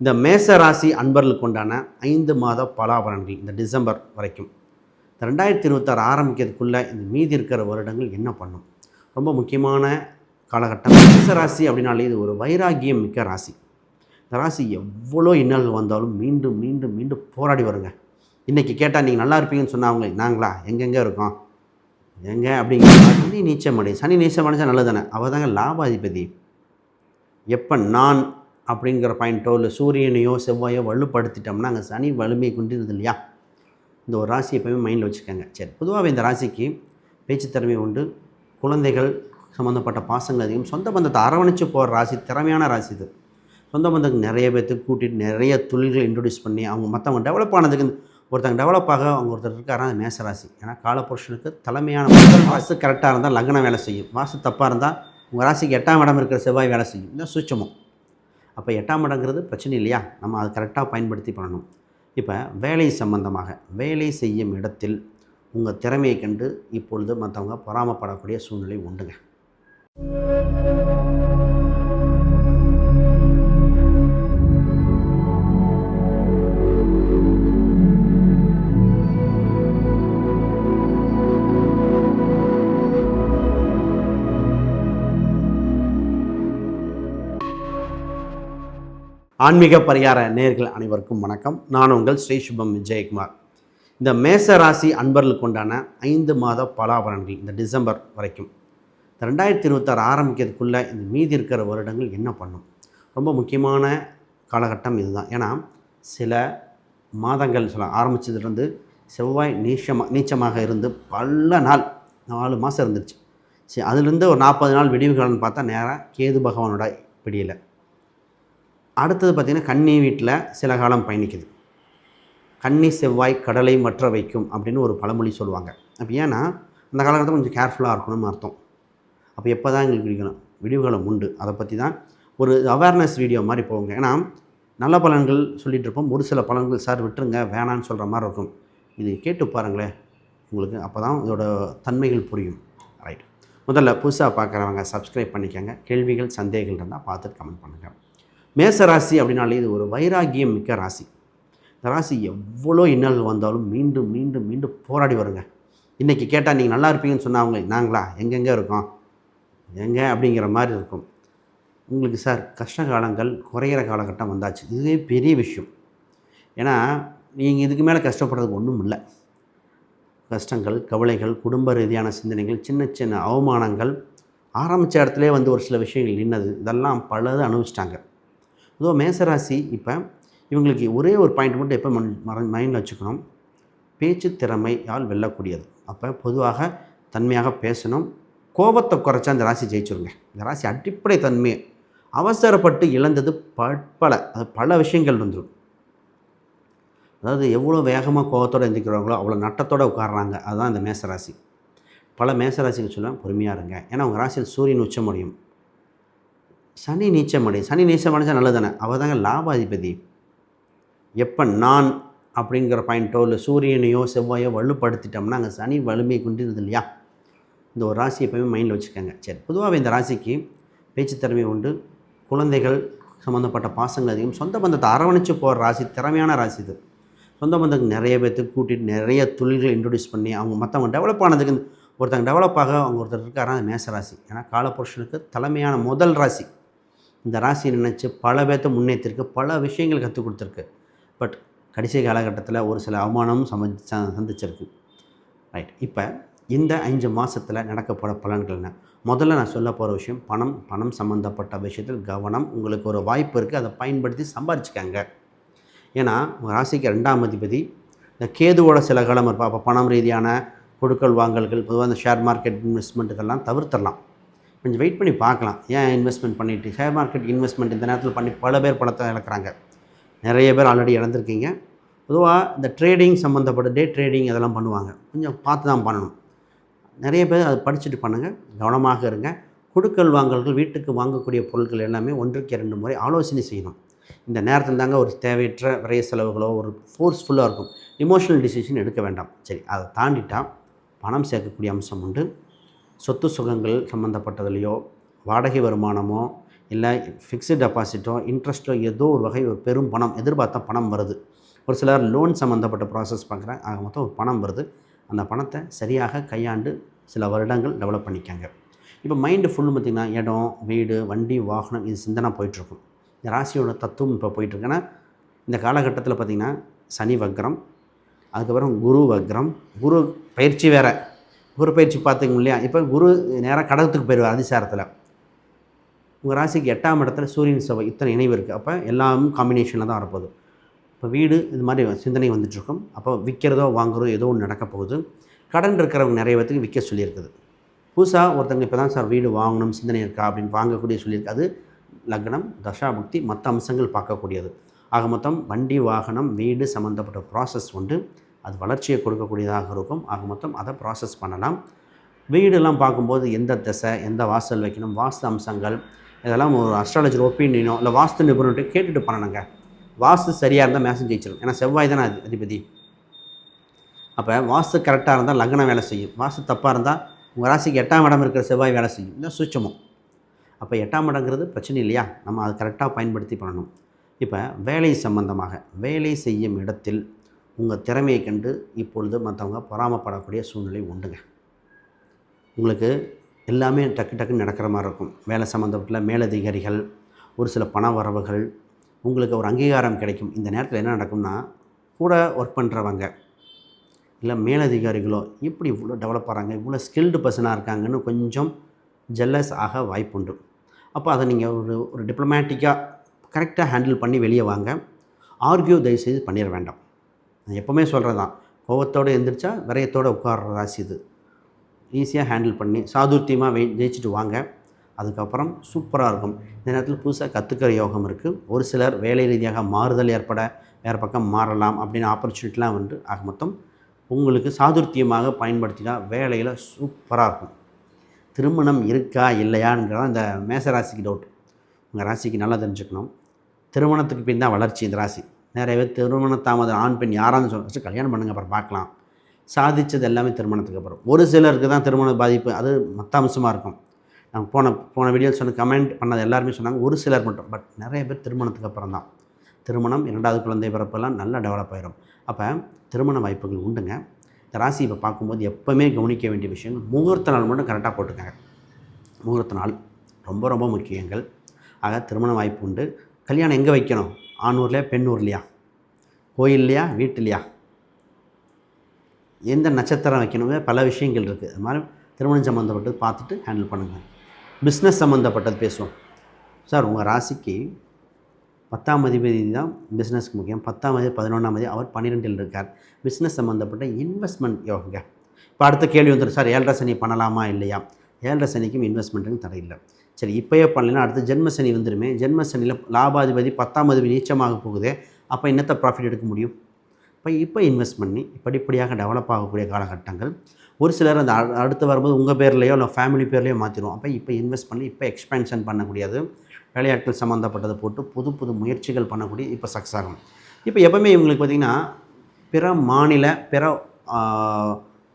இந்த மேச ராசி அன்பர்களுக்கு உண்டான ஐந்து மாத பலாபலன்கள் இந்த டிசம்பர் வரைக்கும். இந்த ரெண்டாயிரத்தி இருபத்தாறு ஆரம்பிக்கிறதுக்குள்ளே இந்த மீதி இருக்கிற வருடங்கள் என்ன பண்ணும்? ரொம்ப முக்கியமான காலகட்டம். மேச ராசி அப்படின்னாலே இது ஒரு வைராகியம் மிக்க ராசி. இந்த ராசி எவ்வளோ இன்னல்கள் வந்தாலும் மீண்டும் மீண்டும் மீண்டும் போராடி வருங்க. இன்றைக்கி கேட்டால் நீங்கள் நல்லா இருப்பீங்கன்னு சொன்னாங்க நாங்களா? எங்கெங்கே இருக்கோம்? எங்கே? அப்படிங்கிற சனி நீச்சம் அடை சனி நீச்சம் அடைஞ்சா நல்லது தானே அவள் தாங்க லாபாதிபதி. எப்போ நான் அப்படிங்கிற பாயிண்ட்டோ இல்லை சூரியனையோ செவ்வாயோ வலுப்படுத்திட்டோம்னா அங்கே சனி வலிமை கொண்டிருது இல்லையா? இந்த ஒரு ராசி எப்பவுமே மைண்டில் வச்சுக்கோங்க. சரி பொதுவாகவே இந்த ராசிக்கு பேச்சு திறமை உண்டு. குழந்தைகள் சம்மந்தப்பட்ட பாசங்கள் அதிகம். சொந்த பந்தத்தை அரவணைச்சு போகிற ராசி திறமையான ராசி இது. சொந்த பந்தத்துக்கு நிறைய பேர்த்துக்கு கூட்டிகிட்டு நிறைய தொழில்களை இன்ட்ரடியூஸ் பண்ணி அவங்க மற்றவங்க டெவலப் ஆனதுக்கு ஒருத்தங்க டெவலப் ஆக அவங்க ஒருத்தர் இருக்காரா அது மேச ராசி. ஏன்னா காலபுருஷனுக்கு தலைமையான முதல் வாசு கரெக்டாக இருந்தால் லக்னம் வேலை செய்யும். வாசு தப்பாக இருந்தால் உங்கள் ராசிக்கு எட்டாம் இடம் இருக்கிற செவ்வாய் வேலை செய்யும். இந்த சூட்சமும். அப்போ எட்டாம் இடங்கிறது பிரச்சனை இல்லையா? நம்ம அதை கரெக்டாக பயன்படுத்தி பண்ணணும். இப்போ வேலை சம்பந்தமாக வேலை செய்யும் இடத்தில் உங்கள் திறமையை கண்டு இப்பொழுது மற்றவங்க பொறாமப்படக்கூடிய சூழ்நிலை உண்டுங்க. ஆன்மீக பரிகார நேர்கள் அனைவருக்கும் வணக்கம். நான் உங்கள் ஸ்ரீ சுபம் விஜயகுமார். இந்த மேச ராசி அன்பர்களுக்கு உண்டான ஐந்து மாத பலாபலன்கள் இந்த டிசம்பர் வரைக்கும். இந்த ரெண்டாயிரத்தி இருபத்தாறு ஆரம்பிக்கிறதுக்குள்ளே இந்த மீதி இருக்கிற வருடங்கள் என்ன பண்ணும்? ரொம்ப முக்கியமான காலகட்டம் இதுதான். ஏன்னா சில மாதங்கள் சொல்ல ஆரம்பித்ததுலேருந்து செவ்வாய் நீச்சமாக நீச்சமாக இருந்து பல நாள் நாலு மாதம் இருந்துச்சு சரி அதுலேருந்து ஒரு நாற்பது நாள் விடிவுகாலம்னு பார்த்தா நேராக கேது பகவானோட பிடியில் அடுத்தது பார்த்திங்கன்னா கன்னி வீட்டில் சில காலம் பயணிக்குது. கன்னி செவ்வாய் கடலை மற்ற வைக்கும் அப்படின்னு ஒரு பழமொழி சொல்லுவாங்க. அப்போ ஏன்னா அந்த காலகட்டத்தில் கொஞ்சம் கேர்ஃபுல்லாக இருக்கணும்னு அர்த்தம். அப்போ எப்போ தான் எங்களுக்கு விடிக்கணும்? விடிவுகளும் உண்டு. அதை பற்றி தான் ஒரு அவேர்னஸ் வீடியோ மாதிரி போகுங்க. ஏன்னா நல்ல பலன்கள் சொல்லிகிட்டு இருப்போம். ஒரு சில பலன்கள் சார் விட்டுருங்க. வேணான்னு சொல்கிற மாதிரி இருக்கும். இது கேட்டு பாருங்களேன். உங்களுக்கு அப்போ தான் இதோட தன்மைகள் புரியும். ரைட் முதல்ல புதுசாக பார்க்குறவங்க சப்ஸ்கிரைப் பண்ணிக்கோங்க. கேள்விகள் சந்தேகங்கள் இருந்தால் பார்த்துட்டு கமெண்ட் பண்ணுங்கள் மேச ராசி அப்படின்னாலே இது ஒரு வைராகியம் மிக்க ராசி. இந்த ராசி எவ்வளோ இன்னல் வந்தாலும் மீண்டும் மீண்டும் மீண்டும் போராடி வருங்க. இன்றைக்கி கேட்டால் நீங்கள் நல்லா இருப்பீங்கன்னு சொன்னாங்க நாங்களா? எங்கெங்கே இருக்கோம்? எங்கே? அப்படிங்கிற மாதிரி இருக்கும். உங்களுக்கு சார் கஷ்ட காலங்கள் குறையிற காலகட்டம் வந்தாச்சு. இதுவே பெரிய விஷயம். ஏன்னா நீங்கள் இதுக்கு மேலே கஷ்டப்படுறதுக்கு ஒன்றும் இல்லை. கஷ்டங்கள் கவலைகள் குடும்ப ரீதியான சிந்தனைகள் சின்ன சின்ன அவமானங்கள் ஆரம்பித்த இடத்துலே வந்து ஒரு சில விஷயங்கள் நின்னது. இதெல்லாம் பலது அனுபவிச்சிட்டாங்க. இதோ மேசராசி இப்போ இவங்களுக்கு ஒரே ஒரு பாயிண்ட் மட்டும் எப்போ மற மைண்டில் வச்சுக்கணும். பேச்சு திறமையால் வெல்லக்கூடியது. அப்போ பொதுவாக தன்மையாக பேசணும். கோபத்தை குறைச்சா அந்த ராசி ஜெயிச்சிருங்க. இந்த ராசி அடிப்படை தன்மையை அவசரப்பட்டு இழந்தது பற்பல அது பல விஷயங்கள் வந்துடும் அதாவது எவ்வளோ வேகமாக கோபத்தோடு எந்திரிக்கிறாங்களோ அவ்வளோ நட்டத்தோடு உட்காடுறாங்க அதுதான் இந்த மேசராசி. பல மேசராசிக்கு சொல்ல பொறுமையாக இருங்க. ஏன்னா உங்கள் ராசியில் சூரியன் உச்சம் முடியும் சனி நீச்சம் அடையும். சனி நீச்சம் அடைஞ்சால் நல்லது தானே அவள் தாங்க லாபாதிபதி. எப்போ நான் அப்படிங்கிற பாயிண்ட்டோ இல்லை சூரியனையோ செவ்வாயோ வலுப்படுத்திட்டோம்னா அங்கே சனி வலிமை கொண்டிருந்தது இல்லையா? இந்த ஒரு ராசி எப்பவுமே மைண்டில் வச்சுக்கோங்க. சரி பொதுவாகவே இந்த ராசிக்கு பேச்சுத்திறமை உண்டு. குழந்தைகள் சம்மந்தப்பட்ட பாசங்கள் அதிகம். சொந்த பந்தத்தை அரவணைச்சு போகிற ராசி திறமையான ராசி இது. சொந்த பந்தத்துக்கு நிறைய பேர்த்துக்கு கூட்டிகிட்டு நிறைய தொழில்களை இன்ட்ரடியூஸ் பண்ணி அவங்க மற்றவங்க டெவலப் ஆனதுக்கு ஒருத்தங்க டெவலப் ஆக அவங்க ஒருத்தர் இருக்காரா? அது மேச ராசி. ஏன்னா காலபுருஷனுக்கு தலைமையான முதல் ராசி. இந்த ராசி நினச்சி பல பேர்த்த முன்னேற்றிருக்கு பல விஷயங்கள் கற்றுக் கொடுத்துருக்கு. பட் கடைசி காலகட்டத்தில் ஒரு சில அவமானமும் சம சந்திச்சிருக்கு. ரைட். இப்போ இந்த அஞ்சு மாதத்தில் நடக்க போகிற பலன்கள் என்ன? முதல்ல நான் சொல்ல போகிற விஷயம் பணம் பணம் சம்மந்தப்பட்ட விஷயத்தில் கவனம் உங்களுக்கு ஒரு வாய்ப்பு இருக்குது அதை பயன்படுத்தி சம்பாரிச்சுக்காங்க. ஏன்னா உங்கள் ராசிக்கு ரெண்டாம் அதிபதி இந்த கேதுவோட சில காலம் இருப்பா அப்போ பணம் ரீதியான கொடுக்கல் வாங்கல்கள் பொதுவாக இந்த ஷேர் மார்க்கெட் இன்வெஸ்ட்மெண்ட் தவிர்த்தரலாம் கொஞ்சம் வெயிட் பண்ணி பார்க்கலாம். ஏன் இன்வெஸ்ட்மெண்ட் பண்ணிவிட்டு ஷேர் மார்க்கெட் இன்வெஸ்ட்மெண்ட் இந்த நேரத்தில் பண்ணி பல பேர் பணத்தை இழக்கிறாங்க. நிறைய பேர் ஆல்ரெடி இழந்திருக்கீங்க. பொதுவாக இந்த ட்ரேடிங் சம்மந்தப்பட்ட டே ட்ரேடிங் அதெல்லாம் பண்ணுவாங்க. கொஞ்சம் பார்த்து தான் பண்ணணும். நிறைய பேர் அதை படிச்சுட்டு பண்ணுங்கள் கவனமாக இருங்க. கொடுக்கல் வாங்கல்கள் வீட்டுக்கு வாங்கக்கூடிய பொருட்கள் எல்லாமே ஒன்றுக்கு இரண்டு முறை ஆலோசனை செய்யணும். இந்த நேரத்தில் தாங்க ஒரு தேவையற்ற விரைய செலவுகளோ ஒரு ஃபோர்ஸ்ஃபுல்லாக இருக்கும். இமோஷனல் டிசிஷன் எடுக்க வேண்டாம். சரி அதை தாண்டிட்டால் பணம் சேர்க்கக்கூடிய அம்சம் உண்டு. சொத்து சுகங்கள் சம்மந்தப்பட்டதுலையோ வாடகை வருமானமோ இல்லை ஃபிக்ஸ்டு டெபாசிட்டோ இன்ட்ரெஸ்ட்டோ ஏதோ ஒரு வகை ஒரு பெரும் பணம் எதிர்பார்த்த பணம் வருது. ஒரு சிலர் லோன் சம்மந்தப்பட்ட ப்ராசஸ் பார்க்குறாங்க ஆக மொத்தம் ஒரு பணம் வருது. அந்த பணத்தை சரியாக கையாண்டு சில வருடங்கள் டெவலப் பண்ணிக்காங்க. இப்போ மைண்டு ஃபுல்லு பார்த்திங்கன்னா இடம் வீடு வண்டி வாகனம் இது சிந்தனை போயிட்டுருக்கும். இந்த ராசியோட தத்துவம் இப்போ போயிட்டுருக்குன்னா இந்த காலகட்டத்தில் பார்த்திங்கன்னா சனி வக்ரம் அதுக்கப்புறம் குரு வக்ரம் குரு பயிற்சி வேறு. குரு பயிற்சி பார்த்துங்க இல்லையா? இப்போ குரு நேராக கடகத்துக்கு போயிடுவார் அதிசாரத்தில். உங்கள் ராசிக்கு எட்டாம் இடத்துல சூரியன் சபை இத்தனை இணைவு இருக்குது அப்போ எல்லாமும் காம்பினேஷனில் தான் வரப்போகுது. இப்போ வீடு இது மாதிரி சிந்தனை வந்துட்டுருக்கும். அப்போ விற்கிறதோ வாங்குறதோ ஏதோ ஒன்று நடக்க போகுது. கடன் இருக்கிறவங்க நிறைய பேத்துக்கு விற்க சொல்லியிருக்குது. புதுசாக ஒருத்தங்க இப்போ தான் சார் வீடு வாங்கணும் சிந்தனை இருக்கா அப்படின்னு வாங்கக்கூடிய சொல்லியிருக்கு. அது லக்னம் தசாபுக்தி மற்ற அம்சங்கள் பார்க்கக்கூடியது. ஆக மொத்தம் வண்டி வாகனம் வீடு சம்மந்தப்பட்ட ப்ராசஸ் உண்டு. அது வளர்ச்சியை கொடுக்கக்கூடியதாக இருக்கும். ஆக மொத்தம் அதை ப்ராசஸ் பண்ணலாம். வீடெல்லாம் பார்க்கும்போது எந்த திசை எந்த வாசல் வைக்கணும் வாஸ்து அம்சங்கள் இதெல்லாம் ஒரு அஸ்ட்ராலஜர் ஒப்பீனியனோ இல்லை வாஸ்து நிபுணர்கிட்ட கேட்டுட்டு பண்ணணுங்க. வாஸ்து சரியாக இருந்தால் மேசேஜ் ஜெயிச்சிடும் ஏன்னா செவ்வாய் தானே அது அதிபதி. அப்போ வாஸ்து கரெக்டாக இருந்தால் லக்னம் வேலை செய்யும். வாஸ்து தப்பாக இருந்தால் உங்கள் ராசிக்கு எட்டாம் இடம் இருக்கிற செவ்வாய் வேலை செய்யும். இந்த சுச்சமும் அப்போ எட்டாம் இடங்கிறது பிரச்சனை இல்லையா? நம்ம அதை கரெக்டாக பயன்படுத்தி பண்ணணும். இப்போ வேலை சம்பந்தமாக வேலை செய்யும் இடத்தில் உங்கள் திறமையை கண்டு இப்பொழுது மற்றவங்க பொறாமப்படக்கூடிய சூழ்நிலை உண்டுங்க. உங்களுக்கு எல்லாமே டக்கு டக்குன்னு நடக்கிற மாதிரி இருக்கும். வேலை சம்மந்தப்பட்ட மேலதிகாரிகள் ஒரு சில பண வரவுகள் உங்களுக்கு ஒரு அங்கீகாரம் கிடைக்கும். இந்த நேரத்தில் என்ன நடக்கும்னா கூட ஒர்க் பண்ணுறவங்க இல்லை மேலதிகாரிகளோ இப்படி இவ்வளோ டெவலப் ஆகிறாங்க இவ்வளோ ஸ்கில்டு பர்சனாக இருக்காங்கன்னு கொஞ்சம் ஜெல்லஸ் ஆக வாய்ப்புண்டு. அப்போ அதை நீங்கள் ஒரு ஒரு டிப்ளமேட்டிக்காக கரெக்டாக ஹேண்டில் பண்ணி வெளியே வாங்க. ஆர்கியூ தயவுசெய்து பண்ணிட வேண்டாம். எப்போவுமே சொல்கிறது தான் கோபத்தோடு எந்திரிச்சா விரயத்தோடு உட்கார்ற ராசி இது. ஈஸியாக ஹேண்டில் பண்ணி சாதுர்த்தியமாக வெய் ஜெயிச்சுட்டு வாங்க. அதுக்கப்புறம் சூப்பராக இருக்கும். இந்த நேரத்தில் புதுசாக கற்றுக்கிற யோகம் இருக்குது ஒரு சிலர் வேலை ரீதியாக மாறுதல் ஏற்பட வேறு பக்கம் மாறலாம் அப்படின்னு ஆப்பர்ச்சுனிட்டிலாம் வந்து ஆக மொத்தம் உங்களுக்கு சாதுர்த்தியமாக பயன்படுத்தினா வேலையில் சூப்பராக இருக்கும். திருமணம் இருக்கா இல்லையாங்கிறதான் இந்த மேசராசிக்கு டவுட் உங்கள் ராசிக்கு நல்லா தெரிஞ்சுக்கணும். திருமணத்துக்கு பின் தான் வளர்ச்சி இந்த ராசி. நிறைய பேர் திருமண தாமதம் ஆண் பெண் யாரான்னு சொல்ல கல்யாணம் பண்ணுங்க அப்புறம் பார்க்கலாம். சாதித்தது எல்லாமே திருமணத்துக்கு அப்புறம். ஒரு சிலருக்கு தான் திருமண பாதிப்பு அது மற்ற அம்சமாக இருக்கும். நாங்கள் போன போன வீடியோவில் சொன்ன கமெண்ட் பண்ணது எல்லாருமே சொன்னாங்க ஒரு சிலர் மட்டும் பட் நிறைய பேர் திருமணத்துக்கு அப்புறம் தான். திருமணம் இரண்டாவது குழந்தை பிறப்பெல்லாம் நல்லா டெவலப் ஆயிரும். அப்போ திருமண வாய்ப்புகள் உண்டுங்க. இந்த ராசி இப்போ பார்க்கும்போது எப்போவுமே கவனிக்க வேண்டிய விஷயங்கள் முகூர்த்த நாள் மட்டும் கரெக்டாக போட்டுக்கோங்க. முகூர்த்த நாள் ரொம்ப ரொம்ப முக்கியங்கள். ஆக திருமண வாய்ப்பு உண்டு. கல்யாணம் எங்கே வைக்கணும்? ஆணூர்லையா பெண்ணூர்லையா? கோயில்லையா வீட்டுலையா? எந்த நட்சத்திரம் வைக்கணுமே பல விஷயங்கள் இருக்குது அது மாதிரி திருமணம் சம்மந்தப்பட்டது பார்த்துட்டு ஹேண்டில் பண்ணுங்கள் பிஸ்னஸ் சம்மந்தப்பட்டது பேசுவோம். சார் உங்கள் ராசிக்கு பத்தாம் அதிபதி தான் பிஸ்னஸ்க்கு முக்கியம். பத்தாம் அதிபதி பதினொன்றாம் தேதி அவர் பன்னிரெண்டில் இருக்கார். பிஸ்னஸ் சம்மந்தப்பட்ட இன்வெஸ்ட்மெண்ட் யோகங்க. இப்போ அடுத்த கேள்வி வந்துடும் சார் ஏழரை சனி பண்ணலாமா இல்லையா? ஏழரை சனிக்கும் இன்வெஸ்ட்மெண்ட்டுக்கும் தடை இல்லை. சரி இப்போயே பண்ணலைன்னா அடுத்து ஜென்மசனி வந்துடுமே ஜென்மசனியில் லாபாதிபதி பத்தாம் அதிபதி நீச்சமாக போகுதே. அப்போ என்னத்தை ப்ராஃபிட் எடுக்க முடியும்? இப்போ இப்போ இன்வெஸ்ட் பண்ணி படிப்படியாக டெவலப் ஆகக்கூடிய காலகட்டங்கள். ஒரு சிலர் அந்த அடுத்து வரும்போது உங்கள் பேர்லையோ இல்லை ஃபேமிலி பேர்லையோ மாற்றிடுவோம் அப்போ இப்போ இன்வெஸ்ட் பண்ணி இப்போ எக்ஸ்பென்ஷன் பண்ணக்கூடியது விளையாட்டுகள் சம்மந்தப்பட்டதை போட்டு புது புது முயற்சிகள் பண்ணக்கூடிய இப்போ சக்ஸஸ் ஆகும். இப்போ எப்பவுமே இவங்களுக்கு பார்த்திங்கன்னா பிற மாநில பிற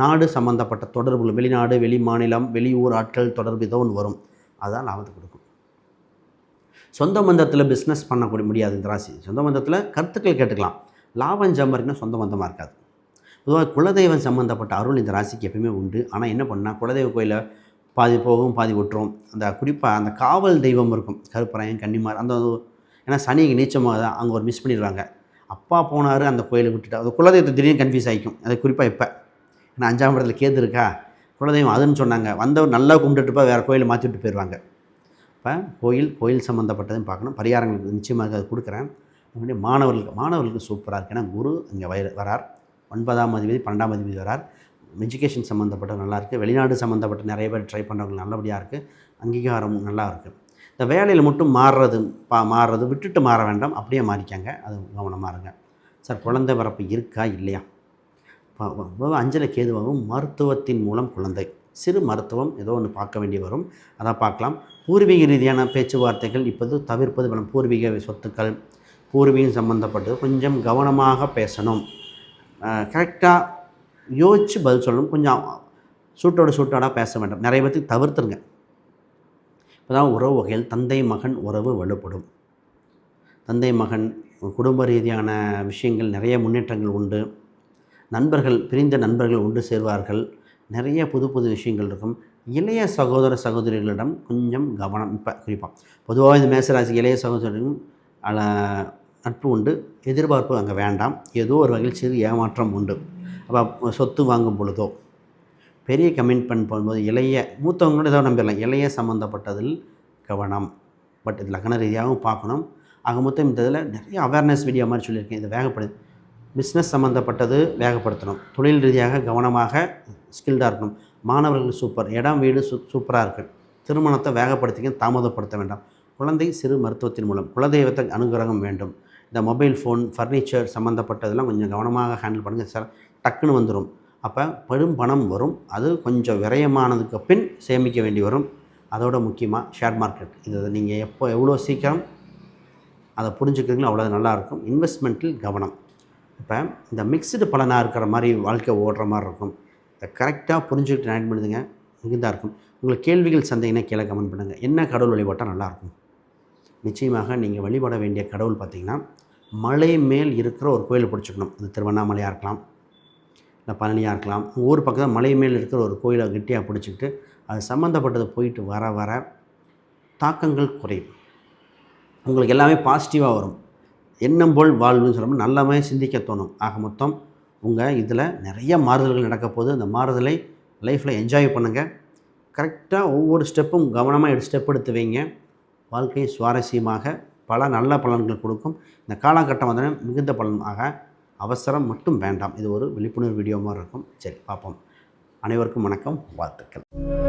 நாடு சம்மந்தப்பட்ட தொடர்புகள் வெளிநாடு வெளி மாநிலம் வெளியூர் ஆட்கள் தொடர்பு ஏதோ ஒன்று வரும். அதுதான் லாபத்தை கொடுக்கும். சொந்த பந்தத்தில் பிஸ்னஸ் பண்ணக்கூடிய முடியாது இந்த ராசி. சொந்த பந்தத்தில் கருத்துக்கள் கேட்டுக்கலாம். லாபம் சம்பாதிக்கணும் சொந்த பந்தமாக இருக்காது. பொதுவாக குலதெய்வம் சம்மந்தப்பட்ட அருள் இந்த ராசிக்கு எப்பயுமே உண்டு. ஆனால் என்ன பண்ணால் குலதெய்வ கோயிலில் பாதி போகும் பாதி விட்டுரும் அந்த குறிப்பாக அந்த காவல் தெய்வம் இருக்கும். கருப்பராயன் கன்னிமார் அந்த ஏன்னா சனி இங்கே நீச்சமாக தான் அங்கே ஒரு மிஸ் பண்ணிடுவாங்க. அப்பா போனார் அந்த கோயிலை விட்டுட்டு அது குலதெய்வத்தை திடீர்னு கன்ஃபியூஸ் ஆகிக்கும் அது குறிப்பாக இப்போ. ஏன்னா அஞ்சாம் இடத்துல கேது இருக்கா? குலதெய்வம் அதுன்னு சொன்னாங்க. வந்தவர் நல்லா கும்பிட்டுட்டுப்பா வேறு கோயிலை மாற்றிட்டு போயிடுவாங்க. இப்போ கோயில் கோயில் சம்மந்தப்பட்டதையும் பார்க்கணும். பரிகாரங்களுக்கு நிச்சயமாக அது கொடுக்குறேன். அப்படி மாணவர்களுக்கு மாணவர்களுக்கு சூப்பராக இருக்குது ஏன்னா குரு இங்கே வய வரார். ஒன்பதாம் அதிபதி பன்னெண்டாம் அதிபதி வரார். எஜுகேஷன் சம்மந்தப்பட்ட நல்லா இருக்குது வெளிநாடு சம்மந்தப்பட்ட நிறைய பேர் ட்ரை பண்ணுறவங்க நல்லபடியாக இருக்குது அங்கீகாரம் நல்லா இருக்குது இந்த வேலையில் மட்டும் மாறுறது பா மாறுறது விட்டுட்டு மாற வேண்டாம். அப்படியே மாறிக்காங்க. அது கவனமாக இருங்க. சார் குழந்தை பிறப்பு இருக்கா? இல்லையா? அஞ்சல கேதுவாகவும் மருத்துவத்தின் மூலம் குழந்தை. சிறு மருத்துவம் ஏதோ ஒன்று பார்க்க வேண்டி வரும். அதான் பார்க்கலாம். பூர்வீக ரீதியான பேச்சுவார்த்தைகள் இப்போது தவிர்ப்பது வேணும். பூர்வீக சொத்துக்கள் பூர்வீகம் சம்மந்தப்பட்டது கொஞ்சம் கவனமாக பேசணும். கரெக்டாக யோசித்து பதில் சொல்லணும். கொஞ்சம் சூட்டோட சூட்டோட பேச வேண்டாம். நிறைய பேர்த்துக்கு தவிர்த்துருங்க. இப்போ இப்போதான் உறவு வகையில் தந்தை மகன் உறவு வலுப்படும். தந்தை மகன் குடும்ப ரீதியான விஷயங்கள் நிறைய முன்னேற்றங்கள் உண்டு. நண்பர்கள் பிரிந்த நண்பர்கள் ஒன்று சேர்வார்கள். நிறைய புது புது விஷயங்கள் இருக்கும். இளைய சகோதர சகோதரிகளிடம் கொஞ்சம் கவனம். இப்போ குறிப்பாக பொதுவாக இந்த மேசராசி இளைய சகோதரர்களும் அல நட்பு உண்டு. எதிர்பார்ப்பு அங்கே வேண்டாம். ஏதோ ஒரு வகையில் சிறு ஏமாற்றம் உண்டு. அப்போ சொத்து வாங்கும் பொழுதோ பெரிய கமிட்மெண்ட் பண்ணும்போது இளைய மூத்தவங்களோட ஏதோ நம்பிடலாம். இளைய சம்மந்தப்பட்டதில் கவனம். பட் இது லக்ன ரீதியாகவும் பார்க்கணும். ஆக மொத்தம் இந்த இதில் நிறைய அவேர்னஸ் வீடியோ மாதிரி சொல்லியிருக்கேன். இதை வேகப்படுது பிஸ்னஸ் சம்மந்தப்பட்டது வேகப்படுத்தணும். தொழில் ரீதியாக கவனமாக ஸ்கில்டாக இருக்கணும். மாணவர்கள் சூப்பர் இடம் வீடு சூ சூப்பராக இருக்குது திருமணத்தை வேகப்படுத்திக்க தாமதப்படுத்த வேண்டாம். குழந்தை சிறு மருத்துவத்தின் மூலம் குலதெய்வத்தை அனுகிரகம் வேண்டும். இந்த மொபைல் ஃபோன் ஃபர்னிச்சர் சம்மந்தப்பட்டதெல்லாம் கொஞ்சம் கவனமாக ஹேண்டில் பண்ணுங்கள் சார் டக்குன்னு வந்துடும் அப்போ பெரும் பணம் வரும். அது கொஞ்சம் விரயமானதுக்கு பின் சேமிக்க வேண்டி வரும். அதோட முக்கியமாக ஷேர் மார்க்கெட் இது நீங்கள் எப்போ எவ்வளோ சீக்கிரம் அதை புரிஞ்சுக்கிறீங்களோ அவ்வளோ நல்லாயிருக்கும் இன்வெஸ்ட்மெண்ட்டில் கவனம். இப்போ இந்த மிக்சடு பலனாக இருக்கிற மாதிரி வாழ்க்கை ஓடுற மாதிரி இருக்கும். இதை கரெக்டாக புரிஞ்சுக்கிட்டு ஆட் பண்ணுதுங்க? மிகுந்தாக இருக்கும். உங்களுக்கு கேள்விகள் சந்தேகம்னா கீழே கமெண்ட் பண்ணுங்கள் என்ன கடவுள் வழிபாட்டால் நல்லாயிருக்கும் நிச்சயமாக நீங்கள் வழிபட வேண்டிய கடவுள் பார்த்திங்கன்னா மலை மேல் இருக்கிற ஒரு கோயிலை பிடிச்சிக்கணும். அது திருவண்ணாமலையாக இருக்கலாம் இல்லை பழனியாக இருக்கலாம். உங்கள் ஊர் பக்கத்தில் மலை மேல் இருக்கிற ஒரு கோயிலை கெட்டியாக பிடிச்சிக்கிட்டு அது சம்மந்தப்பட்டது போயிட்டு வர வர தாக்கங்கள் குறையும். உங்களுக்கு எல்லாமே பாசிட்டிவாக வரும். எண்ணம் போல் வாழ்வுன்னு சொல்லும்போது நல்லமே சிந்திக்க தோணும். ஆக மொத்தம் உங்கள் இதில் நிறைய மாறுதல்கள் நடக்கப்போகுது அந்த மாறுதலை லைஃப்பில் என்ஜாய் பண்ணுங்கள் கரெக்டாக ஒவ்வொரு ஸ்டெப்பும் கவனமாக எடுத்து ஸ்டெப் எடுத்து வைங்க. வாழ்க்கை சுவாரஸ்யமாக பல நல்ல பலன்கள் கொடுக்கும். இந்த காலகட்டம் வந்து மிகுந்த பலனாக அவசரம் மட்டும் வேண்டாம். இது ஒரு விழிப்புணர்வு வீடியோ மாதிரி இருக்கும். சரி பார்ப்போம். அனைவருக்கும் வணக்கம். வாழ்த்துக்கள்.